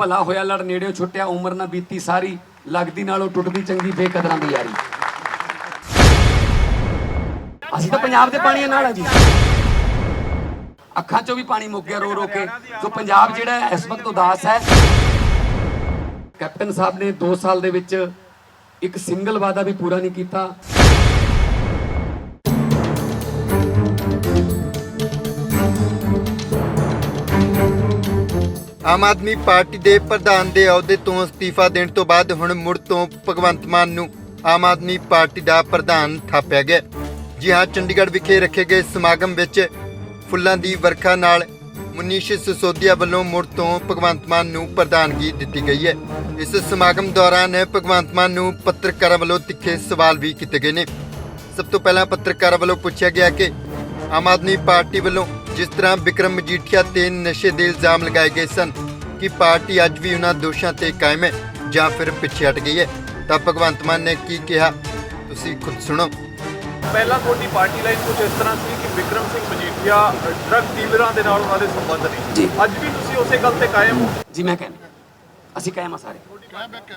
ਭਲਾ ਹੋਇਆ ਲੜ ਨੇੜਿਓਂ ਛੁੱਟਿਆ, ਉਮਰ ਨਾ ਬੀਤੀ ਸਾਰੀ, ਲੱਗਦੀ ਨਾਲੋਂ ਟੁੱਟਦੀ ਚੰਗੀ ਬੇਕਦਰਾਂ ਦੀ ਯਾਰੀ। ਅਸੀਂ ਤਾਂ ਪੰਜਾਬ ਦੇ ਪਾਣੀ ਨਾਲ ਆ ਜੀ। ਅੱਖਾਂ 'ਚੋਂ ਵੀ ਪਾਣੀ ਮੁੱਕ ਗਿਆ ਰੋ ਰੋ ਕੇ। ਸੋ ਪੰਜਾਬ ਜਿਹੜਾ ਇਸ ਵਕਤ ਉਦਾਸ ਹੈ। ਕੈਪਟਨ ਸਾਹਿਬ ਨੇ 2 ਸਾਲ ਦੇ ਵਿੱਚ ਇੱਕ ਸਿੰਗਲ ਵਾਅਦਾ ਵੀ ਪੂਰਾ ਨਹੀਂ ਕੀਤਾ। ਆਮ ਆਦਮੀ ਪਾਰਟੀ ਦੇ ਪ੍ਰਧਾਨ ਦੇ ਅਹੁਦੇ ਤੋਂ ਅਸਤੀਫਾ ਦੇਣ ਤੋਂ ਬਾਅਦ ਹੁਣ ਮੁੜ ਤੋਂ ਭਗਵੰਤ ਮਾਨ ਨੂੰ ਆਮ ਆਦਮੀ ਪਾਰਟੀ ਦਾ ਪ੍ਰਧਾਨ ਥਾਪਿਆ ਗਿਆ। ਜੀ ਹਾਂ, ਚੰਡੀਗੜ੍ਹ ਵਿਖੇ ਰੱਖੇ ਗਏ ਸਮਾਗਮ ਵਿੱਚ ਫੁੱਲਾਂ ਦੀ ਵਰਖਾ ਨਾਲ ਮੁਨੀਸ਼ ਸਿਸੋਦੀਆ ਵੱਲੋਂ ਮੁੜ ਤੋਂ ਭਗਵੰਤ ਮਾਨ ਨੂੰ ਪ੍ਰਧਾਨਗੀ ਦਿੱਤੀ ਗਈ ਹੈ। ਇਸ ਸਮਾਗਮ ਦੌਰਾਨ ਭਗਵੰਤ ਮਾਨ ਨੂੰ ਪੱਤਰਕਾਰਾਂ ਵੱਲੋਂ ਤਿੱਖੇ ਸਵਾਲ ਵੀ ਕੀਤੇ ਗਏ ਨੇ। ਸਭ ਤੋਂ ਪਹਿਲਾਂ ਪੱਤਰਕਾਰਾਂ ਵੱਲੋਂ ਪੁੱਛਿਆ ਗਿਆ ਕਿ ਆਮ ਆਦਮੀ ਪਾਰਟੀ ਵੱਲੋਂ ਜਿਸ ਤਰ੍ਹਾਂ ਵਿਕਰਮ ਮਜੀਠੀਆ ਤੇ ਨਸ਼ੇ ਦੇ ਇਲਜ਼ਾਮ ਲਗਾਏ ਗਏ ਸਨ ਕਿ ਪਾਰਟੀ ਅੱਜ ਵੀ ਉਹਨਾਂ ਦੋਸ਼ਾਂ ਤੇ ਕਾਇਮ ਹੈ ਜਾਂ ਫਿਰ ਪਿੱਛੇ ਹਟ ਗਈ ਹੈ ਤਾਂ ਭਗਵੰਤ ਮਾਨ ਨੇ ਕੀ ਕਿਹਾ? ਤੁਸੀਂ ਖੁਦ ਸੁਣੋ। ਪਹਿਲਾਂ ਤੁਹਾਡੀ ਪਾਰਟੀ ਲਾਈਨ ਕੁਝ ਇਸ ਤਰ੍ਹਾਂ ਸੀ ਕਿ ਵਿਕਰਮ ਸਿੰਘ ਮਜੀਠੀਆ ਡਰੱਗ ਡੀਲਰਾਂ ਦੇ ਨਾਲ ਉਹਨਾਂ ਦੇ ਸੰਬੰਧ ਨੇ। ਅੱਜ ਵੀ ਤੁਸੀਂ ਉਸੇ ਗੱਲ ਤੇ ਕਾਇਮ ਹੋ? ਜੀ ਮੈਂ ਕਹਿੰਦਾ ਅਸੀਂ ਕਾਇਮ ਆ ਸਾਰੇ।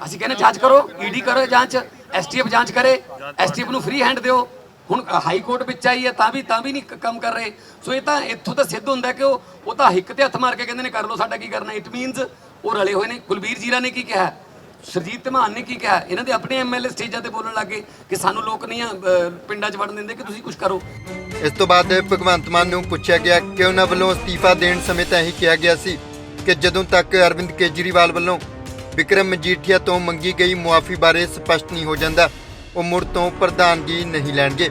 ਅਸੀਂ ਕਹਿੰਦੇ ਜਾਂਚ ਕਰੋ ਈਡੀ ਕਰੋ ਜਾਂਚ ਐਸਟੀਐਫ ਜਾਂਚ ਕਰੇ ਐਸਟੀਐਫ ਨੂੰ ਫ੍ਰੀ ਹੈਂਡ ਦਿਓ। ਹੁਣ ਹਾਈ ਕੋਰਟ ਵਿੱਚ ਆਈ ਹੈ, ਤਾਂ ਵੀ ਤਾਂ ਵੀ ਨਹੀਂ ਕੰਮ ਕਰ ਰਹੇ। ਸੋ ਇਹ ਤਾਂ ਇੱਥੋਂ ਤਾਂ ਸਿੱਧ ਹੁੰਦਾ ਕਿ ਉਹ ਉਹ ਤਾਂ ਹਿੱਕ ਤੇ ਹੱਥ ਮਾਰ ਕੇ ਕਹਿੰਦੇ ਨੇ, ਕਰ ਲਓ ਸਾਡਾ ਕੀ ਕਰਨਾ। ਇਟ ਮੀਨਸ ਉਹ ਰਲੇ ਹੋਏ ਨੇ। ਕੁਲਬੀਰ ਜੀਰਾ ਨੇ ਕੀ ਕਿਹਾ? ਸਰਜੀਤ ਧਮਾਨ ਨੇ ਕੀ ਕਿਹਾ? ਇਹਨਾਂ ਦੇ ਆਪਣੇ ਐਮਐਲਏ ਸਟੇਜਾਂ ਤੇ ਬੋਲਣ ਲੱਗੇ ਕਿ ਸਾਨੂੰ ਲੋਕ ਨਹੀਂ ਪਿੰਡਾਂ 'ਚ ਵੜਨ ਦਿੰਦੇ ਕਿ ਤੁਸੀਂ ਕੁਝ ਕਰੋ। ਇਸ ਤੋਂ ਬਾਅਦ ਭਗਵੰਤ ਮਾਨ ਨੂੰ ਪੁੱਛਿਆ ਗਿਆ ਕਿ ਉਹਨਾਂ ਵੱਲੋਂ ਅਸਤੀਫਾ ਦੇਣ ਸਮੇਂ ਤਾਂ ਇਹੀ ਕਿਹਾ ਗਿਆ ਸੀ ਕਿ ਜਦੋਂ ਤੱਕ ਅਰਵਿੰਦ ਕੇਜਰੀਵਾਲ ਵੱਲੋਂ ਵਿਕਰਮ ਮਜੀਠੀਆ ਤੋਂ ਮੰਗੀ ਗਈ ਮੁਆਫੀ ਬਾਰੇ ਸਪਸ਼ਟ ਨਹੀਂ ਹੋ ਜਾਂਦਾ ਉਹ ਮੁੜ ਤੋਂ ਪ੍ਰਧਾਨਗੀ ਨਹੀਂ ਲੈਣਗੇ।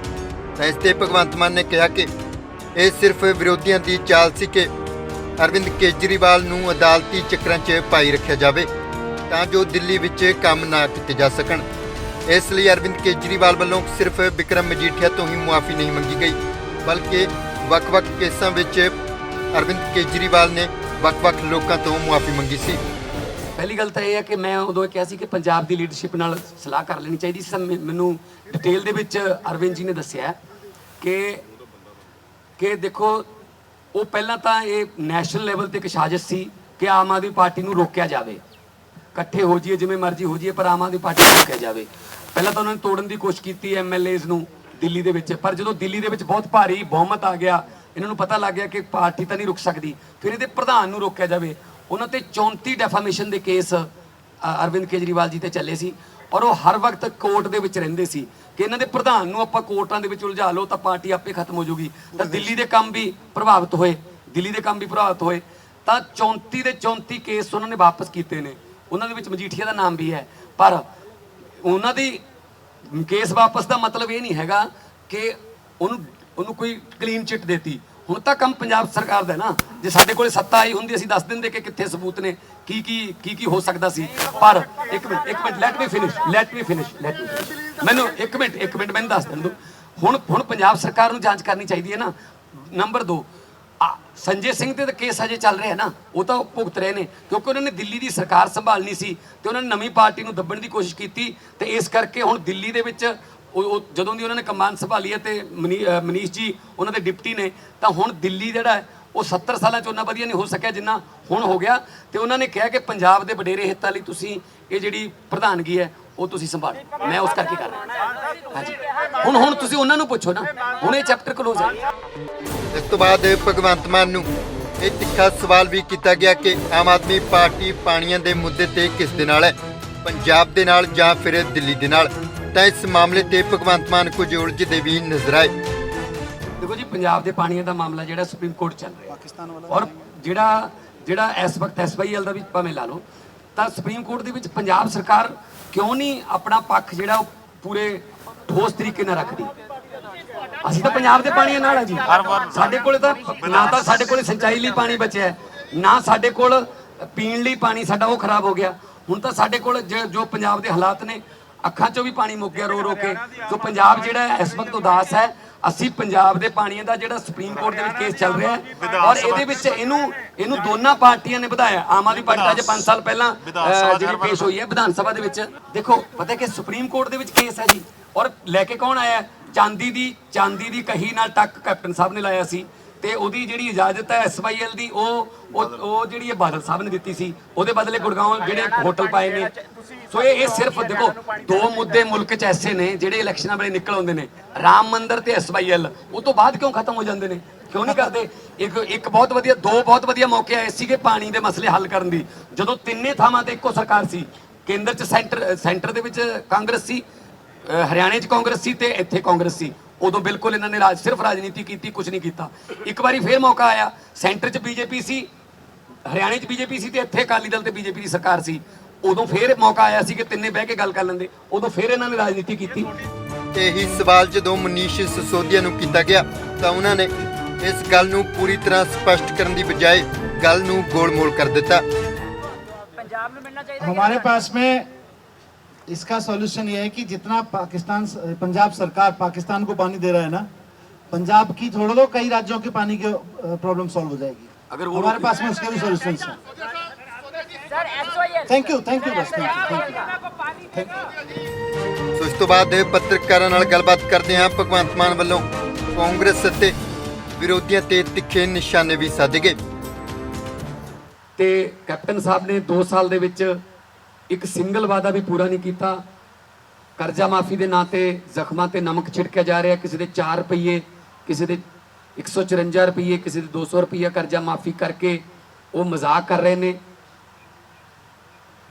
ਤਾਂ ਇਸ ਤੇ ਭਗਵੰਤ ਮਾਨ ਨੇ ਕਿਹਾ ਕਿ ਇਹ ਸਿਰਫ ਵਿਰੋਧੀਆਂ ਦੀ ਚਾਲ ਸੀ ਕਿ ਅਰਵਿੰਦ ਕੇਜਰੀਵਾਲ ਨੂੰ ਅਦਾਲਤੀ ਚੱਕਰਾਂ 'ਚ ਪਾਈ ਰੱਖਿਆ ਜਾਵੇ ਤਾਂ ਜੋ ਦਿੱਲੀ ਵਿੱਚ ਕੰਮ ਨਾ ਕੀਤੇ ਜਾ ਸਕਣ। ਇਸ ਲਈ ਅਰਵਿੰਦ ਕੇਜਰੀਵਾਲ ਵੱਲੋਂ ਸਿਰਫ ਵਿਕਰਮ ਮਜੀਠੀਆ ਤੋਂ ਹੀ ਮੁਆਫੀ ਨਹੀਂ ਮੰਗੀ ਗਈ, ਬਲਕਿ ਵੱਖ-ਵੱਖ ਕੇਸਾਂ ਵਿੱਚ ਅਰਵਿੰਦ ਕੇਜਰੀਵਾਲ ਨੇ ਵੱਖ-ਵੱਖ ਲੋਕਾਂ ਤੋਂ ਮੁਆਫੀ ਮੰਗੀ ਸੀ। ਪਹਿਲੀ ਗੱਲ ਤਾਂ ਇਹ ਹੈ ਕਿ ਮੈਂ ਉਦੋਂ ਇਹ ਕਿਹਾ ਸੀ ਕਿ ਪੰਜਾਬ ਦੀ ਲੀਡਰਸ਼ਿਪ ਨਾਲ ਸਲਾਹ ਕਰ ਲੈਣੀ ਚਾਹੀਦੀ ਸੀ। ਸਮ- ਮੈਨੂੰ ਡਿਟੇਲ ਦੇ ਵਿੱਚ ਅਰਵਿੰਦ ਜੀ ਨੇ ਦੱਸਿਆ ਕਿ ਕਿ ਦੇਖੋ, ਉਹ ਪਹਿਲਾਂ ਤਾਂ ਇਹ ਨੈਸ਼ਨਲ ਲੈਵਲ ਤੇ ਇੱਕ ਸਾਜ਼ਿਸ਼ ਸੀ ਕਿ ਆਮ ਆਦਮੀ ਪਾਰਟੀ ਨੂੰ ਰੋਕਿਆ ਜਾਵੇ। ਇਕੱਠੇ ਹੋ ਜਾਈਏ, ਜਿਵੇਂ ਮਰਜ਼ੀ ਹੋ ਜਾਈਏ, ਪਰ ਆਮ ਆਦਮੀ ਪਾਰਟੀ ਨੂੰ ਰੋਕਿਆ ਜਾਵੇ। ਪਹਿਲਾਂ ਤਾਂ ਉਹਨਾਂ ਨੇ ਤੋੜਨ ਦੀ ਕੋਸ਼ਿਸ਼ ਕੀਤੀ ਐਮਐਲਏਜ਼ ਨੂੰ ਦਿੱਲੀ ਦੇ ਵਿੱਚ, ਪਰ ਜਦੋਂ ਦਿੱਲੀ ਦੇ ਵਿੱਚ ਬਹੁਤ ਭਾਰੀ ਬਹੁਮਤ ਆ ਗਿਆ, ਇਹਨਾਂ ਨੂੰ ਪਤਾ ਲੱਗ ਗਿਆ ਕਿ ਪਾਰਟੀ ਤਾਂ ਨਹੀਂ ਰੁਕ ਸਕਦੀ, ਫਿਰ ਇਹਦੇ ਪ੍ਰਧਾਨ ਨੂੰ ਰੋਕਿਆ ਜਾਵੇ। ਉਹਨਾਂ ਤੇ 34 ਡੈਫਾਮੇਸ਼ਨ ਦੇ ਕੇਸ ਅਰਵਿੰਦ ਕੇਜਰੀਵਾਲ ਜੀ ਤੇ ਚੱਲੇ ਸੀ। ਔਰ ਉਹ ਹਰ ਵਕਤ ਕੋਰਟ ਦੇ ਵਿੱਚ ਰਹਿੰਦੇ ਸੀ ਕਿ ਇਹਨਾਂ ਦੇ ਪ੍ਰਧਾਨ ਨੂੰ ਆਪਾਂ ਕੋਰਟਾਂ ਦੇ ਵਿੱਚ ਉਲਝਾ ਲਓ ਤਾਂ ਪਾਰਟੀ ਆਪੇ ਖਤਮ ਹੋ ਜਾਊਗੀ ਤਾਂ ਦਿੱਲੀ ਦੇ ਕੰਮ ਵੀ ਪ੍ਰਭਾਵਿਤ ਹੋਏ ਦਿੱਲੀ ਦੇ ਕੰਮ ਵੀ ਪ੍ਰਭਾਵਿਤ ਹੋਏ। ਤਾਂ 34 ਦੇ 34 ਕੇਸ ਉਹਨਾਂ ਨੇ ਵਾਪਸ ਕੀਤੇ ਨੇ। ਉਹਨਾਂ ਦੇ ਵਿੱਚ ਮਜੀਠੀਆ ਦਾ ਨਾਮ ਵੀ ਹੈ। ਪਰ ਉਹਨਾਂ ਦੀ ਕੇਸ ਵਾਪਸ ਦਾ ਮਤਲਬ ਇਹ ਨਹੀਂ ਹੈਗਾ ਕਿ ਉਹਨੂੰ ਉਹਨੂੰ ਕੋਈ ਕਲੀਨ ਚਿੱਟ ਦੇਤੀ। ਹੁਣ ਤਾਂ ਕੰਮ ਪੰਜਾਬ ਸਰਕਾਰ ਦਾ ਹੈ ਨਾ। ਜੇ ਸਾਡੇ ਕੋਲੇ ਸੱਤਾ ਆਈ ਹੁੰਦੀ, ਅਸੀਂ ਦੱਸ ਦਿੰਦੇ ਕਿ ਕਿੱਥੇ ਸਬੂਤ ਨੇ, ਕੀ ਕੀ ਕੀ ਕੀ ਹੋ ਸਕਦਾ ਸੀ। ਪਰ ਇੱਕ ਮਿੰਟ ਇੱਕ minute let me finish let me finish let me ਮੈਨੂੰ ਇੱਕ ਮਿੰਟ ਇੱਕ ਮਿੰਟ, ਮੈਨੂੰ ਦੱਸ ਦੇਣ ਹੁਣ ਹੁਣ ਪੰਜਾਬ ਸਰਕਾਰ ਨੂੰ ਜਾਂਚ ਕਰਨੀ ਚਾਹੀਦੀ ਹੈ ਨਾ। ਨੰਬਰ 2 ਸੰਜੇ ਸਿੰਘ ਤੇ ਤਾਂ ਕੇਸ ਅਜੇ ਚੱਲ ਰਿਹਾ ਨਾ। ਉਹ ਤਾਂ ਭੁਗਤ ਰਹੇ ਨੇ, ਕਿਉਂਕਿ ਉਹਨਾਂ ਨੇ ਦਿੱਲੀ ਦੀ ਸਰਕਾਰ ਸੰਭਾਲਣੀ ਸੀ ਤੇ ਉਹਨਾਂ ਨੇ ਨਵੀਂ ਪਾਰਟੀ ਨੂੰ ਦੱਬਣ ਦੀ ਕੋਸ਼ਿਸ਼ ਕੀਤੀ ਤੇ ਇਸ ਕਰਕੇ ਹੁਣ ਦਿੱਲੀ ਦੇ ਵਿੱਚ ਉਹ ਉਹ ਜਦੋਂ ਦੀ ਉਹਨਾਂ ਨੇ ਕਮਾਨ ਸੰਭਾਲੀ ਹੈ ਤੇ ਮਨੀ- ਮਨੀਸ਼ ਜੀ ਉਹਨਾਂ ਦੇ ਡਿਪਟੀ ਨੇ ਤਾਂ ਹੁਣ ਦਿੱਲੀ ਜਿਹੜਾ ਹੈ, ਉਹ 70 ਸਾਲਾਂ ਚ ਉਹਨਾਂ ਵਧੀਆ ਨਹੀਂ ਹੋ ਸਕਿਆ ਜਿੰਨਾ ਹੁਣ ਹੋ ਗਿਆ। ਤੇ ਉਹਨਾਂ ਨੇ ਕਿਹਾ ਕਿ ਪੰਜਾਬ ਦੇ ਵਡੇਰੇ ਹਿੱਤਾਂ ਲਈ ਤੁਸੀਂ ਇਹ ਜਿਹੜੀ ਪ੍ਰਧਾਨਗੀ ਹੈ ਉਹ ਤੁਸੀਂ ਸੰਭਾਲੋ। ਮੈਂ ਉਸ ਕਰਕੇ ਕਰ ਰਿਹਾ। ਹਾਂਜੀ। ਹੁਣ ਹੁਣ ਤੁਸੀਂ ਉਹਨਾਂ ਨੂੰ ਪੁੱਛੋ ਨਾ। ਹੁਣ ਇਹ ਚੈਪਟਰ ਕਲੋਜ਼ ਹੈ। ਇਸ ਤੋਂ ਬਾਅਦ ਭਗਵੰਤ ਮਾਨ ਨੂੰ ਇਹ ਤਿੱਖਾ ਸਵਾਲ ਵੀ ਕੀਤਾ ਗਿਆ ਕਿ ਆਮ ਆਦਮੀ ਪਾਰਟੀ ਪਾਣੀਆਂ ਦੇ ਮੁੱਦੇ ਤੇ ਕਿਸ ਦੇ ਨਾਲ ਹੈ? ਪੰਜਾਬ ਦੇ ਨਾਲ ਜਾਂ ਫਿਰ ਦਿੱਲੀ ਦੇ ਨਾਲ? ਤਾਂ ਇਸ ਮਾਮਲੇ ਤੇ ਭਗਵੰਤ ਮਾਨ ਕੁਝ ਉਲਝਦੇ ਵੀ ਨਜ਼ਰ ਆਏ। ਦੇਖੋ ਜੀ ਪੰਜਾਬ ਦੇ ਪਾਣੀਆਂ ਦਾ ਮਾਮਲਾ ਜਿਹੜਾ ਸੁਪਰੀਮ ਕੋਰਟ ਚੱਲ ਰਿਹਾ। ਪਾਕਿਸਤਾਨ ਵਾਲਾ ਔਰ ਜਿਹੜਾ ਜਿਹੜਾ ਇਸ ਵਕਤ ਐਸਵਾਈਐਲ ਦਾ ਵੀ ਭਾਵੇਂ ਲਾ ਲਓ ਤਾਂ ਸੁਪਰੀਮ ਕੋਰਟ ਦੇ ਵਿੱਚ ਪੰਜਾਬ ਸਰਕਾਰ ਕਿਉਂ ਨਹੀਂ ਆਪਣਾ ਪੱਖ ਜਿਹੜਾ ਉਹ ਪੂਰੇ ਠੋਸ ਤਰੀਕੇ ਨਾਲ ਰੱਖਦੀ? ਅਸੀਂ ਤਾਂ ਪੰਜਾਬ ਦੇ ਪਾਣੀਆਂ ਨਾਲ ਆ ਜੀ। ਸਾਡੇ ਕੋਲੇ ਤਾਂ ਨਾ ਤਾਂ ਸਾਡੇ ਕੋਲੇ ਸਿੰਚਾਈ ਲਈ ਪਾਣੀ ਬਚਿਆ ਹੈ, ਨਾ ਸਾਡੇ ਕੋਲ ਪੀਣ ਲਈ ਪਾਣੀ ਸਾਡਾ ਉਹ ਖਰਾਬ ਹੋ ਗਿਆ। ਹੁਣ ਤਾਂ ਸਾਡੇ ਕੋਲ ਜ- ਜੋ ਪੰਜਾਬ ਦੇ ਹਾਲਾਤ ਨੇ ਅੱਖਾਂ 'ਚੋਂ ਵੀ ਪਾਣੀ ਮੁੱਕ ਗਿਆ ਰੋ ਰੋ ਕੇ। ਸੋ ਪੰਜਾਬ ਜਿਹੜਾ ਇਸ ਵਕਤ ਉਦਾਸ ਹੈ। ਅਸੀਂ ਪੰਜਾਬ ਦੇ ਪਾਣੀਆਂ ਦਾ ਜਿਹੜਾ ਸੁਪਰੀਮ ਕੋਰਟ ਦੇ ਵਿੱਚ ਕੇਸ ਚੱਲ ਰਿਹਾ ਹੈ ਔਰ ਇਹਦੇ ਵਿੱਚ ਇਹਨੂੰ ਇਹਨੂੰ ਦੋਨਾਂ ਪਾਰਟੀਆਂ ਨੇ ਵਧਾਇਆ। ਆਮ ਆਦਮੀ ਪਾਰਟੀ ਅੱਜ 5 ਸਾਲ ਪਹਿਲਾਂ ਜਿਹੜੀ ਪੇਸ਼ ਹੋਈ ਹੈ ਵਿਧਾਨ ਸਭਾ ਦੇ ਵਿੱਚ। ਦੇਖੋ ਪਤਾ ਕਿ ਸੁਪਰੀਮ ਕੋਰਟ ਦੇ ਵਿੱਚ ਕੇਸ ਹੈ ਜੀ। ਔਰ ਲੈ ਕੇ ਕੌਣ ਆਇਆ? ਚਾਂਦੀ ਦੀ ਚਾਂਦੀ ਦੀ ਕਹੀ ਨਾਲ ਟੱਕ ਕੈਪਟਨ ਸਾਹਿਬ ਨੇ ਲਾਇਆ ਸੀ। ਤੇ ਉਹਦੀ ਜਿਹੜੀ ਇਜਾਜ਼ਤ ਹੈ ਐਸਵਾਈਐਲ ਦੀ, ਉਹ ਉਹ ਉਹ ਜਿਹੜੀ ਇਹ ਬਾਦਲ ਸਾਹਿਬ ਨੇ ਦਿੱਤੀ ਸੀ, ਉਹਦੇ ਬਦਲੇ ਗੁੜਗਾਉਂ ਜਿਹੜੇ ਹੋਟਲ ਪਾਏ ਨੇ। ਸੋ ਇਹ ਇਹ ਸਿਰਫ ਦੇਖੋ, ਦੋ ਮੁੱਦੇ ਮੁਲਕ 'ਚ ਐਸੇ ਨੇ ਜਿਹੜੇ ਇਲੈਕਸ਼ਨਾਂ ਵੇਲੇ ਨਿਕਲ ਆਉਂਦੇ ਨੇ। ਰਾਮ ਮੰਦਿਰ ਤੇ ਐਸਵਾਈਐਲ ਉਹ ਤੋਂ ਬਾਅਦ ਕਿਉਂ ਖਤਮ ਹੋ ਜਾਂਦੇ ਨੇ? ਕਿਉਂ ਨਹੀਂ ਕਰਦੇ? ਇੱਕ ਇੱਕ ਬਹੁਤ ਵਧੀਆ ਦੋ ਬਹੁਤ ਵਧੀਆ ਮੌਕੇ ਆਏ ਸੀਗੇ ਪਾਣੀ ਦੇ ਮਸਲੇ ਹੱਲ ਕਰਨ ਦੀ। ਜਦੋਂ ਤਿੰਨੇ ਥਾਵਾਂ ਤੇ ਇੱਕੋ ਸਰਕਾਰ ਸੀ, ਕੇਂਦਰ 'ਚ ਸੈਂਟਰ ਸੈਂਟਰ ਦੇ ਵਿੱਚ ਕਾਂਗਰਸ ਸੀ ਹਰਿਆਣੇ 'ਚ ਕਾਂਗਰਸ ਸੀ ਤੇ ਇੱਥੇ ਕਾਂਗਰਸ ਸੀ। ਉਦੋਂ ਬਿਲਕੁਲ ਇਹਨਾਂ ਨੇ ਰਾਜ ਸਿਰਫ ਰਾਜਨੀਤੀ ਕੀਤੀ ਕੁਝ ਨਹੀਂ ਕੀਤਾ ਇੱਕ ਵਾਰੀ ਫੇਰ ਮੌਕਾ ਆਇਆ ਸੈਂਟਰ 'ਚ ਬੀਜੇਪੀ ਸੀ ਹਰਿਆਣੇ 'ਚ ਬੀਜੇਪੀ ਸੀ ਤੇ ਇੱਥੇ ਅਕਾਲੀ ਦਲ ਤੇ ਬੀਜੇਪੀ ਦੀ ਸਰਕਾਰ ਸੀ ਉਦੋਂ ਫੇਰ ਮੌਕਾ ਆਇਆ ਸੀ ਕਿ ਤਿੰਨੇ ਬਹਿ ਕੇ ਗੱਲ ਕਰ ਲੈਂਦੇ ਉਦੋਂ ਫੇਰ ਇਹਨਾਂ ਨੇ ਰਾਜਨੀਤੀ ਕੀਤੀ ਇਹੀ ਸਵਾਲ ਜਦੋਂ ਮਨੀਸ਼ ਸਿਸੋਦੀਆ ਨੂੰ ਕੀਤਾ ਗਿਆ ਤਾਂ ਉਹਨਾਂ ਨੇ ਇਸ ਗੱਲ ਨੂੰ ਪੂਰੀ ਤਰ੍ਹਾਂ ਸਪਸ਼ਟ ਕਰਨ ਦੀ ਬਜਾਏ ਗੱਲ ਨੂੰ ਗੋਲ-ਮੋਲ ਕਰ ਦਿੱਤਾ पंजाब में मिलना चाहिए हमारे पास में इसका सॉल्यूशन ये है कि जितना पाकिस्तान पंजाब सरकार पाकिस्तान को पानी दे रहा है ना पंजाब की छोड़ दो कई राज्यों के पानी की प्रॉब्लम सॉल्व हो जाएगी अगर वो हमारे लोग- पास में उसके भी सॉल्यूशन है sir SOL thank you thank you बस थैंक यू ਸੋ ਇਸ ਤੋਂ ਬਾਅਦ ਪੱਤਰਕਾਰਾਂ ਨਾਲ ਗੱਲਬਾਤ ਕਰਦੇ ਹਾਂ ਭਗਵੰਤ ਮਾਨ ਵੱਲੋਂ ਕਾਂਗਰਸ ਅਤੇ ਵਿਰੋਧੀਆਂ ਤੇ ਤਿੱਖੇ ਨਿਸ਼ਾਨੇ ਵੀ ਸਾਧੇ ਗਏ ਤੇ ਕੈਪਟਨ ਸਾਹਿਬ ਨੇ 2 ਸਾਲ ਦੇ ਵਿੱਚ ਇੱਕ ਸਿੰਗਲ ਵਾਅਦਾ ਵੀ ਪੂਰਾ ਨਹੀਂ ਕੀਤਾ। ਕਰਜ਼ਾ ਮਾਫੀ ਦੇ ਨਾਂ ਤੇ ਜ਼ਖਮਾਂ ਤੇ ਨਮਕ ਛਿੜਕਿਆ ਜਾ ਰਿਹਾ। ਕਿਸੇ ਦੇ 4 ਰੁਪਏ ਕਿਸੇ ਦੇ 154 ਰੁਪਏ ਕਿਸੇ ਦੇ 200 ਰੁਪਏ ਕਰਜ਼ਾ ਮਾਫੀ ਕਰਕੇ ਉਹ ਮਜ਼ਾਕ ਕਰ ਰਹੇ ਨੇ।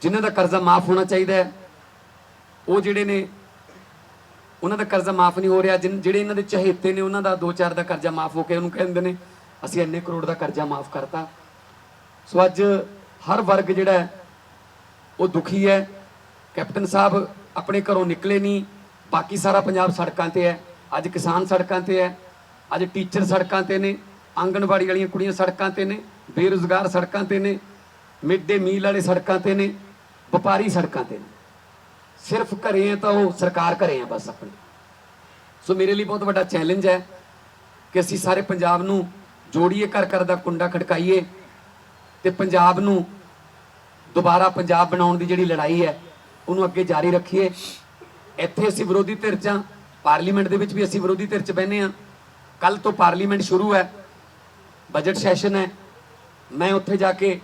ਜਿਨ੍ਹਾਂ ਦਾ ਕਰਜ਼ਾ ਮਾਫ ਹੋਣਾ ਚਾਹੀਦਾ ਹੈ, ਉਹ ਜਿਹੜੇ ਨੇ, ਉਹਨਾਂ ਦਾ ਕਰਜ਼ਾ ਮਾਫ ਨਹੀਂ ਹੋ ਰਿਹਾ। ਜਿਨ- ਜਿਹੜੇ ਇਹਨਾਂ ਦੇ ਚਹੇਤੇ ਨੇ, ਉਹਨਾਂ ਦਾ 2-4 ਦਾ ਕਰਜ਼ਾ ਮਾਫ ਹੋ ਕੇ ਉਹਨੂੰ ਕਹਿੰਦੇ ਨੇ, ਅਸੀਂ ਇੰਨੇ ਕਰੋੜ ਦਾ ਕਰਜ਼ਾ ਮਾਫ ਕਰਤਾ। ਸੋ ਅੱਜ ਹਰ ਵਰਗ ਜਿਹੜਾ ਹੈ ਉਹ ਦੁਖੀ ਹੈ। ਕੈਪਟਨ ਸਾਹਿਬ ਆਪਣੇ ਘਰੋਂ ਨਿਕਲੇ ਨਹੀਂ। ਬਾਕੀ ਸਾਰਾ ਪੰਜਾਬ ਸੜਕਾਂ ਤੇ ਹੈ। ਅੱਜ ਕਿਸਾਨ ਸੜਕਾਂ ਤੇ ਹੈ। ਅੱਜ ਟੀਚਰ ਸੜਕਾਂ ਤੇ ਨੇ। ਆਂਗਣਵਾੜੀ ਵਾਲੀਆਂ ਕੁੜੀਆਂ ਸੜਕਾਂ ਤੇ ਨੇ। ਬੇਰੁਜ਼ਗਾਰ ਸੜਕਾਂ ਤੇ ਨੇ। ਮਿਡ ਡੇ ਮੀਲ ਵਾਲੇ ਸੜਕਾਂ ਤੇ ਨੇ। ਵਪਾਰੀ ਸੜਕਾਂ ਤੇ ਨੇ। ਸਿਰਫ ਘਰੇ ਹੈ ਤਾਂ ਉਹ ਸਰਕਾਰ ਘਰੇ ਹੈ ਬਸ ਆਪਣੇ। ਸੋ ਮੇਰੇ ਲਈ ਬਹੁਤ ਵੱਡਾ ਚੈਲੰਜ ਹੈ ਕਿ ਅਸੀਂ ਸਾਰੇ ਪੰਜਾਬ ਨੂੰ ਜੋੜੀਏ, ਘਰ ਘਰ ਦਾ ਕੁੰਡਾ ਖੜਕਾਈਏ ਤੇ ਪੰਜਾਬ ਨੂੰ ਦੁਬਾਰਾ ਪੰਜਾਬ ਬਣਾਉਣ ਦੀ ਜਿਹੜੀ ਲੜਾਈ ਹੈ, ਉਹਨੂੰ ਅੱਗੇ ਜਾਰੀ ਰੱਖੀਏ। ਇੱਥੇ ਅਸੀਂ ਵਿਰੋਧੀ ਧਿਰ 'ਚ ਹਾਂ, ਪਾਰਲੀਮੈਂਟ ਦੇ ਵਿੱਚ ਵੀ ਅਸੀਂ ਵਿਰੋਧੀ ਧਿਰ 'ਚ ਬੈਨੇ ਆ ਕੱਲ ਤੋਂ ਪਾਰਲੀਮੈਂਟ ਸ਼ੁਰੂ ਹੈ, ਬਜਟ ਸੈਸ਼ਨ ਹੈ। ਮੈਂ ਉੱਥੇ ਜਾ ਕੇ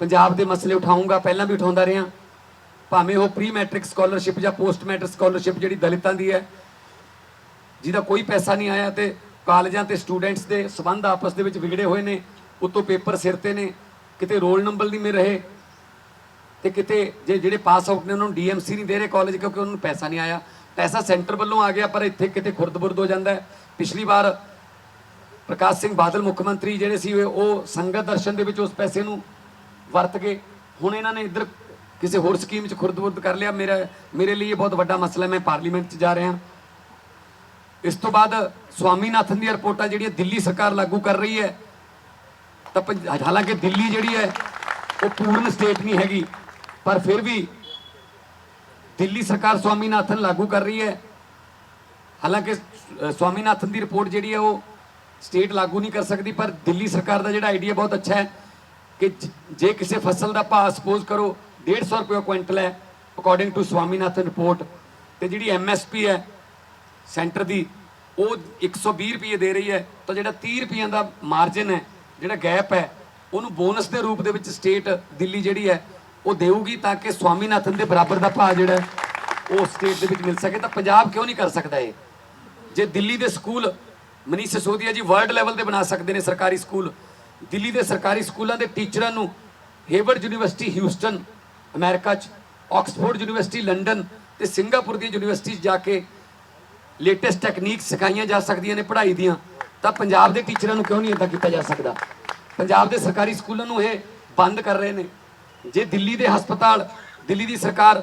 ਪੰਜਾਬ ਦੇ ਮਸਲੇ ਉਠਾਉਂਗਾ ਪਹਿਲਾਂ ਵੀ ਉਠਾਉਂਦਾ ਰਿਹਾ। ਭਾਵੇਂ ਉਹ ਪ੍ਰੀ ਮੈਟ੍ਰਿਕ ਸਕਾਲਰਸ਼ਿਪ ਜਾਂ ਪੋਸਟ ਮੈਟ੍ਰਿਕ ਸਕਾਲਰਸ਼ਿਪ ਜਿਹੜੀ ਦਲਿਤਾਂ ਦੀ ਹੈ, ਜਿਹਦਾ ਕੋਈ ਪੈਸਾ ਨਹੀਂ ਆਇਆ ਤੇ ਕਾਲਜਾਂ ਤੇ ਸਟੂਡੈਂਟਸ ਦੇ ਸਬੰਧ ਆਪਸ ਦੇ ਵਿੱਚ ਵਿਗੜੇ ਹੋਏ ਨੇ, ਉੱਤੋਂ ਪੇਪਰ ਸਿਰ ਤੇ ਨੇ, ਕਿਤੇ ਰੋਲ ਨੰਬਰ ਨਹੀਂ ਮਿਲ ਰਹੇ। ਤੇ ਕਿਤੇ ਜੇ ਜਿਹੜੇ ਪਾਸ ਆਊਟ ਨੇ, ਉਹਨਾਂ ਨੂੰ ਡੀਐਮਸੀ ਨਹੀਂ ਦੇ ਰਹੇ ਕਾਲਜ ਕਿਉਂਕਿ ਉਹਨਾਂ ਨੂੰ ਪੈਸਾ ਨਹੀਂ ਆਇਆ। ਪੈਸਾ ਸੈਂਟਰ ਵੱਲੋਂ ਆ ਗਿਆ, ਪਰ ਇੱਥੇ ਕਿਤੇ ਖੁਰਦਬੁਰਦ ਹੋ ਜਾਂਦਾ ਪਿਛਲੀ ਵਾਰ ਪ੍ਰਕਾਸ਼ ਸਿੰਘ ਬਾਦਲ ਮੁੱਖ ਮੰਤਰੀ ਜਿਹੜੇ ਸੀ, ਉਹ ਸੰਗਤ ਦਰਸ਼ਨ ਦੇ ਵਿੱਚ ਉਸ ਪੈਸੇ ਨੂੰ ਵਰਤ ਗਏ ਹੁਣ ਇਹਨਾਂ ਨੇ ਇੱਧਰ ਕਿਸੇ ਹੋਰ ਸਕੀਮ 'ਚ ਖੁਰਦ-ਬੁਰਦ ਕਰ ਲਿਆ। ਮੇਰਾ, ਮੇਰੇ ਲਈ ਇਹ ਬਹੁਤ ਵੱਡਾ ਮਸਲਾ ਮੈਂ ਪਾਰਲੀਮੈਂਟ 'ਚ ਜਾ ਰਿਹਾ ਇਸ ਤੋਂ ਬਾਅਦ ਸਵਾਮੀਨਾਥਨ ਦੀਆਂ ਰਿਪੋਰਟਾਂ ਜਿਹੜੀਆਂ ਦਿੱਲੀ ਸਰਕਾਰ ਲਾਗੂ ਕਰ ਰਹੀ ਹੈ, ਤਾਂ ਪੰਜ- ਹਾਲਾਂਕਿ ਦਿੱਲੀ ਜਿਹੜੀ ਹੈ, ਉਹ ਪੂਰਨ ਸਟੇਟ ਨਹੀਂ ਹੈਗੀ। ਪਰ ਫਿਰ ਵੀ ਦਿੱਲੀ ਸਰਕਾਰ ਸਵਾਮੀਨਾਥਨ ਲਾਗੂ ਕਰ ਰਹੀ ਹੈ। ਹਾਲਾਂਕਿ ਸਵਾਮੀਨਾਥਨ ਦੀ ਰਿਪੋਰਟ ਜਿਹੜੀ ਹੈ, ਉਹ ਸਟੇਟ ਲਾਗੂ ਨਹੀਂ ਕਰ ਸਕਦੀ, ਪਰ ਦਿੱਲੀ ਸਰਕਾਰ ਦਾ ਜਿਹੜਾ ਆਈਡੀਆ ਬਹੁਤ ਅੱਛਾ ਹੈ ਕਿ ਜੇ ਕਿਸੇ ਫਸਲ ਦਾ ਭਾਅ ਸਪੋਜ਼ ਕਰੋ 150 ਰੁਪਏ ਕੁਇੰਟਲ ਹੈ ਅਕੋਰਡਿੰਗ ਟੂ ਸਵਾਮੀਨਾਥਨ ਰਿਪੋਰਟ, ਤੇ ਜਿਹੜੀ ਐਮਐਸਪੀ ਹੈ, ਸੈਂਟਰ ਦੀ, ਉਹ 120 ਰੁਪਏ ਦੇ ਰਹੀ ਹੈ, ਤਾਂ ਜਿਹੜਾ 30 ਰੁਪਈਆਂ ਦਾ ਮਾਰਜਨ ਹੈ, ਜਿਹੜਾ ਗੈਪ ਹੈ, ਉਹਨੂੰ ਬੋਨਸ ਦੇ ਰੂਪ ਦੇ ਵਿੱਚ ਸਟੇਟ ਦਿੱਲੀ ਜਿਹੜੀ ਹੈ ਉਹ ਦੇਊਗੀ ਤਾਂ ਕਿ ਸਵਾਮੀਨਾਥਨ ਦੇ ਬਰਾਬਰ ਦਾ ਭਾਅ ਜਿਹੜਾ ਉਹ ਸਟੇਟ ਦੇ ਵਿੱਚ ਮਿਲ ਸਕੇ। ਤਾਂ ਪੰਜਾਬ ਕਿਉਂ ਨਹੀਂ ਕਰ ਸਕਦਾ ਇਹ? ਜੇ ਦਿੱਲੀ ਦੇ ਸਕੂਲ ਮਨੀਸ਼ ਸਿਸੋਦੀਆ ਜੀ ਵਰਲਡ ਲੈਵਲ ਤੇ ਬਣਾ ਸਕਦੇ ਨੇ ਸਰਕਾਰੀ ਸਕੂਲ, ਦਿੱਲੀ ਦੇ ਸਰਕਾਰੀ ਸਕੂਲਾਂ ਦੇ ਟੀਚਰਾਂ ਨੂੰ ਹੇਵਰਡ ਯੂਨੀਵਰਸਿਟੀ ਹਿਊਸਟਨ ਅਮਰੀਕਾ 'ਚ ਆਕਸਫੋਰਡ ਯੂਨੀਵਰਸਿਟੀ ਲੰਡਨ ਤੇ ਸਿੰਗਾਪੁਰ ਦੀ ਯੂਨੀਵਰਸਿਟੀ 'ਚ ਜਾ ਕੇ ਲੇਟੈਸਟ ਟੈਕਨੀਕ ਸਿਖਾਈਆਂ ਜਾ ਸਕਦੀਆਂ ਨੇ ਪੜ੍ਹਾਈ ਦੀਆਂ, ਤਾਂ ਪੰਜਾਬ ਦੇ ਟੀਚਰਾਂ ਨੂੰ ਕਿਉਂ ਨਹੀਂ ਇਦਾਂ ਕੀਤਾ ਜਾ ਸਕਦਾ? ਪੰਜਾਬ ਦੇ ਸਰਕਾਰੀ ਸਕੂਲਾਂ ਨੂੰ ਇਹ ਬੰਦ ਕਰ ਰਹੇ ਨੇ। ਜੇ ਦਿੱਲੀ ਦੇ ਹਸਪਤਾਲ, ਦਿੱਲੀ ਦੀ ਸਰਕਾਰ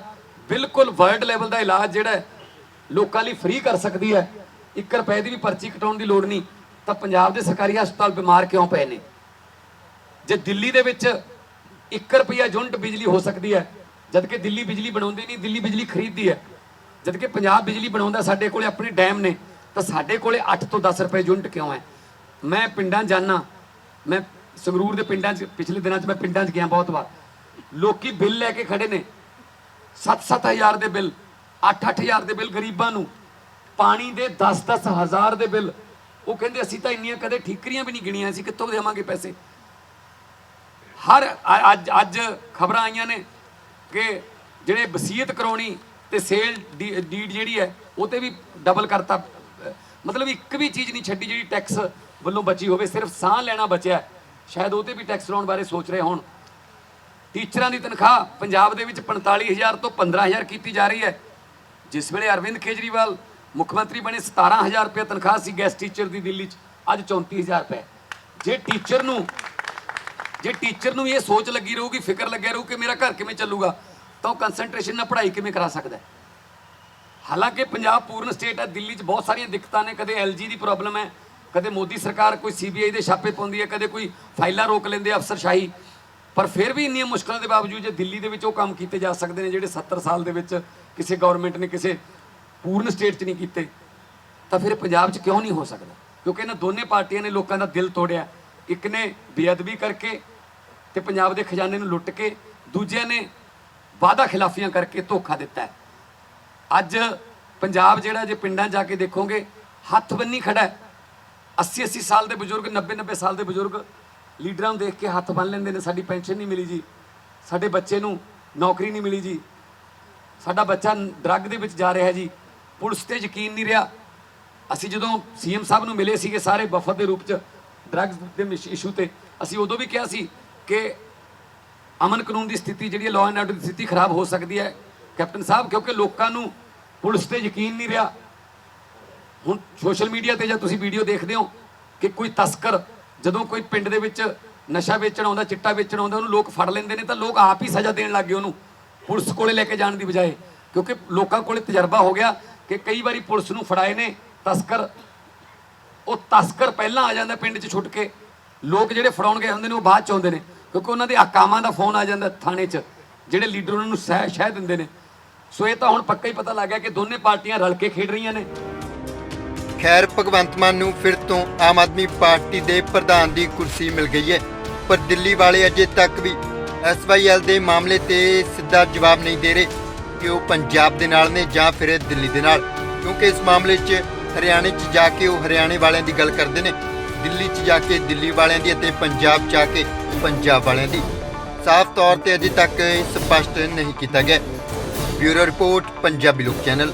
ਬਿਲਕੁਲ ਵਰਲਡ ਲੈਵਲ ਦਾ ਇਲਾਜ ਜਿਹੜਾ ਲੋਕਾਂ ਲਈ ਫ੍ਰੀ ਕਰ ਸਕਦੀ ਹੈ 1 ਰੁਪਏ ਦੀ ਵੀ ਪਰਚੀ ਕਟਾਉਣ ਦੀ ਲੋੜ ਨਹੀਂ, ਤਾਂ ਪੰਜਾਬ ਦੇ ਸਰਕਾਰੀ ਹਸਪਤਾਲ ਬਿਮਾਰ ਕਿਉਂ ਪਏ ਨੇ? ਜੇ ਦਿੱਲੀ ਦੇ ਵਿੱਚ 1 ਰੁਪਿਆ ਯੂਨਿਟ ਬਿਜਲੀ ਹੋ ਸਕਦੀ ਹੈ, ਜਦ ਕਿ ਦਿੱਲੀ ਬਿਜਲੀ ਬਣਾਉਂਦੀ ਨਹੀਂ, ਦਿੱਲੀ ਬਿਜਲੀ ਖਰੀਦਦੀ ਹੈ, ਜਦ ਕਿ ਪੰਜਾਬ ਬਿਜਲੀ ਬਣਾਉਂਦਾ ਸਾਡੇ ਕੋਲੇ ਆਪਣੇ ਡੈਮ ਨੇ, ਤਾਂ ਸਾਡੇ ਕੋਲੇ 8 ਤੋਂ 10 ਰੁਪਏ ਯੂਨਿਟ ਕਿਉਂ ਹੈ? ਮੈਂ ਪਿੰਡਾਂ ਜਾਣਾ ਮੈਂ ਸੰਗਰੂਰ ਦੇ ਪਿੰਡਾਂ 'ਚ, ਪਿਛਲੇ ਦਿਨਾਂ 'ਚ ਮੈਂ ਪਿੰਡਾਂ 'ਚ ਗਿਆ ਬਹੁਤ ਵਾਰ ਲੋਕੀ ਬਿੱਲ ਲੈ ਕੇ ਖੜੇ ਨੇ। 7-7000 ਦੇ ਬਿੱਲ 8-8000 ਦੇ ਬਿੱਲ ਗਰੀਬਾਂ ਨੂੰ। ਪਾਣੀ ਦੇ 10-10 ਹਜ਼ਾਰ ਦੇ ਬਿੱਲ। ਉਹ ਕਹਿੰਦੇ, ਅਸੀਂ ਤਾਂ ਇੰਨੀਆਂ ਕਦੇ ਠੀਕਰੀਆਂ ਵੀ ਨਹੀਂ ਗਿਣੀਆਂ, ਅਸੀਂ ਕਿੱਥੋਂ ਦੇਵਾਂਗੇ ਪੈਸੇ? ਹਰ ਅੱਜ ਅੱਜ ਖਬਰਾਂ ਆਈਆਂ ਨੇ ਕਿ ਜਿਹੜੇ ਵਸੀਅਤ ਕਰਾਉਣੀ ਤੇ ਸੇਲ ਡੀਡ ਜਿਹੜੀ ਹੈ, ਉਹ ਤੇ ਵੀ ਡਬਲ ਕਰਤਾ। ਮਤਲਬ ਇੱਕ ਵੀ ਚੀਜ਼ ਨਹੀਂ ਛੱਡੀ ਜਿਹੜੀ ਟੈਕਸ ਵੱਲੋਂ ਬਚੀ ਹੋਵੇ, ਸਿਰਫ ਸਾਹ ਲੈਣਾ ਬਚਿਆ। ਸ਼ਾਇਦ ਉਹ ਤੇ ਵੀ ਟੈਕਸ ਲਾਉਣ ਬਾਰੇ ਸੋਚ ਰਹੇ ਹੋਣ। ਟੀਚਰਾਂ ਦੀ ਤਨਖਾਹ ਪੰਜਾਬ ਦੇ ਵਿੱਚ 45000 ਤੋਂ 15000 ਕੀਤੀ ਜਾ ਰਹੀ ਹੈ। ਜਿਸ ਵੇਲੇ ਅਰਵਿੰਦ ਕੇਜਰੀਵਾਲ ਮੁੱਖ ਮੰਤਰੀ ਬਣੇ 17000 ਰੁਪਏ ਤਨਖਾਹ ਸੀ ਗੈਸਟ ਟੀਚਰ ਦੀ ਦਿੱਲੀ 'ਚ, ਅੱਜ 34000 ਰੁਪਏ ਜੇ ਟੀਚਰ ਨੂੰ, ਜੇ ਟੀਚਰ ਨੂੰ ਇਹ ਸੋਚ ਲੱਗੀ ਰਹੂਗੀ, ਫਿਕਰ ਲੱਗਿਆ ਰਹੂ ਕਿ ਮੇਰਾ ਘਰ ਕਿਵੇਂ ਚੱਲੂਗਾ, ਤਾਂ ਉਹ ਕਨਸੈਂਟਰੇਸ਼ਨ ਨਾਲ ਪੜ੍ਹਾਈ ਕਿਵੇਂ ਕਰਾ ਸਕਦਾ ਹੈ? ਹਾਲਾਂਕਿ ਪੰਜਾਬ ਪੂਰਨ ਸਟੇਟ ਹੈ, ਦਿੱਲੀ 'ਚ ਬਹੁਤ ਸਾਰੀਆਂ ਦਿੱਕਤਾਂ ਨੇ, ਕਦੇ ਐਲਜੀ ਦੀ ਪ੍ਰੋਬਲਮ ਹੈ, ਕਦੇ ਮੋਦੀ ਸਰਕਾਰ ਕੋਈ ਸੀਬੀਆਈ ਦੇ ਛਾਪੇ ਪਾਉਂਦੀ ਹੈ, ਕਦੇ ਕੋਈ ਫਾਈਲਾਂ ਰੋਕ ਲੈਂਦੇ ਅਫਸਰਸ਼ਾਹੀ। ਪਰ ਫਿਰ ਵੀ ਇੰਨੀਆਂ ਮੁਸ਼ਕਲਾਂ ਦੇ ਬਾਵਜੂਦ ਜੇ ਦਿੱਲੀ ਦੇ ਵਿੱਚ ਉਹ ਕੰਮ ਕੀਤੇ ਜਾ ਸਕਦੇ ਨੇ ਜਿਹੜੇ 70 ਸਾਲ ਦੇ ਵਿੱਚ ਕਿਸੇ ਗਵਰਨਮੈਂਟ ਨੇ ਕਿਸੇ ਪੂਰਨ ਸਟੇਟ 'ਚ ਨਹੀਂ ਕੀਤੇ, ਤਾਂ ਫਿਰ ਪੰਜਾਬ 'ਚ ਕਿਉਂ ਨਹੀਂ ਹੋ ਸਕਦਾ? ਕਿਉਂਕਿ ਇਹਨਾਂ ਦੋਨੇ ਪਾਰਟੀਆਂ ਨੇ ਲੋਕਾਂ ਦਾ ਦਿਲ ਤੋੜਿਆ। ਇੱਕ ਨੇ ਬੇਅਦਬੀ ਕਰਕੇ ਤੇ ਪੰਜਾਬ ਦੇ ਖਜ਼ਾਨੇ ਨੂੰ ਲੁੱਟ ਕੇ, ਦੂਜਿਆਂ ਨੇ ਵਾਅਦਾ ਖਿਲਾਫੀਆਂ ਕਰਕੇ ਧੋਖਾ ਦਿੱਤਾ। ਅੱਜ ਪੰਜਾਬ ਜਿਹੜਾ ਜੇ ਪਿੰਡਾਂ 'ਚ ਜਾ ਕੇ ਦੇਖੋਗੇ, ਹੱਥ ਬੰਨੀ ਖੜਾ ਹੈ। 80 80 ਸਾਲ ਦੇ ਬਜ਼ੁਰਗ 90 90 ਸਾਲ ਦੇ ਬਜ਼ੁਰਗ ਲੀਡਰਾਂ ਨੂੰ ਦੇਖ ਕੇ ਹੱਥ ਬੰਨ ਲੈਂਦੇ ਨੇ, ਸਾਡੀ ਪੈਨਸ਼ਨ ਨਹੀਂ ਮਿਲੀ ਜੀ। ਸਾਡੇ ਬੱਚੇ ਨੂੰ ਨੌਕਰੀ ਨਹੀਂ ਮਿਲੀ ਜੀ। ਸਾਡਾ ਬੱਚਾ ਡਰੱਗ ਦੇ ਵਿੱਚ ਜਾ ਰਿਹਾ ਜੀ। ਪੁਲਿਸ ਤੇ ਯਕੀਨ ਨਹੀਂ ਰਿਹਾ। ਅਸੀਂ ਜਦੋਂ ਸੀਐਮ ਸਾਹਿਬ ਨੂੰ ਮਿਲੇ ਸੀਗੇ ਸਾਰੇ ਵਫਦ ਦੇ ਰੂਪ ਚ, ਡਰੱਗਸ ਦੇ ਇਸ਼ੂ ਤੇ, ਅਸੀਂ ਉਦੋਂ ਵੀ ਕਿਹਾ ਸੀ ਕਿ ਅਮਨ ਕਾਨੂੰਨ ਦੀ ਸਥਿਤੀ ਜਿਹੜੀ ਹੈ ਲਾਅ ਐਂਡ ਆਰਡਰ ਦੀ ਸਥਿਤੀ ਖਰਾਬ ਹੋ ਸਕਦੀ ਹੈ। ਕੈਪਟਨ ਸਾਹਿਬ, ਕਿਉਂਕਿ ਲੋਕਾਂ ਨੂੰ ਪੁਲਿਸ ਤੇ ਯਕੀਨ ਨਹੀਂ ਰਿਹਾ। ਹੁਣ ਸੋਸ਼ਲ ਮੀਡੀਆ ਤੇ ਜਾਂ ਤੁਸੀਂ ਵੀਡੀਓ ਦੇਖਦੇ ਹੋ ਕਿ ਕੋਈ ਤਸਕਰ ਜਦੋਂ ਕੋਈ ਪਿੰਡ ਦੇ ਵਿੱਚ ਨਸ਼ਾ ਵੇਚਣ ਆਉਂਦਾ, ਚਿੱਟਾ ਵੇਚਣ ਆਉਂਦਾ, ਉਹਨੂੰ ਲੋਕ ਫੜ ਲੈਂਦੇ ਨੇ, ਤਾਂ ਲੋਕ ਆਪ ਹੀ ਸਜ਼ਾ ਦੇਣ ਲੱਗ ਗਏ ਉਹਨੂੰ, ਪੁਲਿਸ ਕੋਲੇ ਲੈ ਕੇ ਜਾਣ ਦੀ ਬਜਾਏ। ਕਿਉਂਕਿ ਲੋਕਾਂ ਕੋਲੇ ਤਜਰਬਾ ਹੋ ਗਿਆ ਕਿ ਕਈ ਵਾਰੀ ਪੁਲਿਸ ਨੂੰ ਫੜਾਏ ਨੇ, ਤਸਕਰ, ਉਹ ਤਸਕਰ ਪਹਿਲਾਂ ਆ ਜਾਂਦਾ ਪਿੰਡ 'ਚ ਛੁੱਟ ਕੇ। ਲੋਕ ਜਿਹੜੇ ਫੜਾਉਣ ਗਏ ਹੁੰਦੇ ਨੇ, ਉਹ ਬਾਅਦ ਚ ਆਉਂਦੇ ਨੇ, ਕਿਉਂਕਿ ਉਹਨਾਂ ਦੇ ਹਕਾਮਾਂ ਦਾ ਫੋਨ ਆ ਜਾਂਦਾ ਥਾਣੇ 'ਚ, ਜਿਹੜੇ ਲੀਡਰ ਉਹਨਾਂ ਨੂੰ ਸਹਿ ਸ਼ਹਿ ਦਿੰਦੇ ਨੇ। ਸੋ ਇਹ ਤਾਂ ਹੁਣ ਪੱਕਾ ਹੀ ਪਤਾ ਲੱਗ ਗਿਆ ਕਿ ਦੋਨੇ ਪਾਰਟੀਆਂ ਰਲ ਕੇ ਖੇਡ ਰਹੀਆਂ ਨੇ। ਖੈਰ, ਭਗਵੰਤ ਮਾਨ ਨੂੰ ਫਿਰ ਤੋਂ ਆਮ ਆਦਮੀ ਪਾਰਟੀ ਦੇ ਪ੍ਰਧਾਨ ਦੀ ਕੁਰਸੀ ਮਿਲ ਗਈ ਹੈ ਪਰ ਦਿੱਲੀ ਵਾਲੇ ਅਜੇ ਤੱਕ ਵੀ ਐਸਵਾਈਐਲ ਦੇ ਮਾਮਲੇ ਤੇ ਸਿੱਧਾ ਜਵਾਬ ਨਹੀਂ ਦੇ ਰਹੇ ਕਿ ਉਹ ਪੰਜਾਬ ਦੇ ਨਾਲ ਨੇ ਜਾਂ ਫਿਰ ਦਿੱਲੀ ਦੇ ਨਾਲ। ਕਿਉਂਕਿ ਇਸ ਮਾਮਲੇ 'ਚ ਹਰਿਆਣੇ 'ਚ ਜਾ ਕੇ ਉਹ ਹਰਿਆਣੇ ਵਾਲਿਆਂ ਦੀ ਗੱਲ ਕਰਦੇ ਨੇ। ਦਿੱਲੀ 'ਚ ਜਾ ਕੇ ਦਿੱਲੀ ਵਾਲਿਆਂ ਦੀ ਅਤੇ ਪੰਜਾਬ 'ਚ ਆ ਕੇ ਪੰਜਾਬ ਵਾਲਿਆਂ ਦੀ। ਸਾਫ਼ ਤੌਰ ਤੇ ਅਜੇ ਤੱਕ ਇਹ ਸਪਸ਼ਟ ਨਹੀਂ ਕੀਤਾ ਗਿਆ। ਬਿਊਰੋ ਰਿਪੋਰਟ, ਪੰਜਾਬੀ ਲੋਕ ਚੈਨਲ।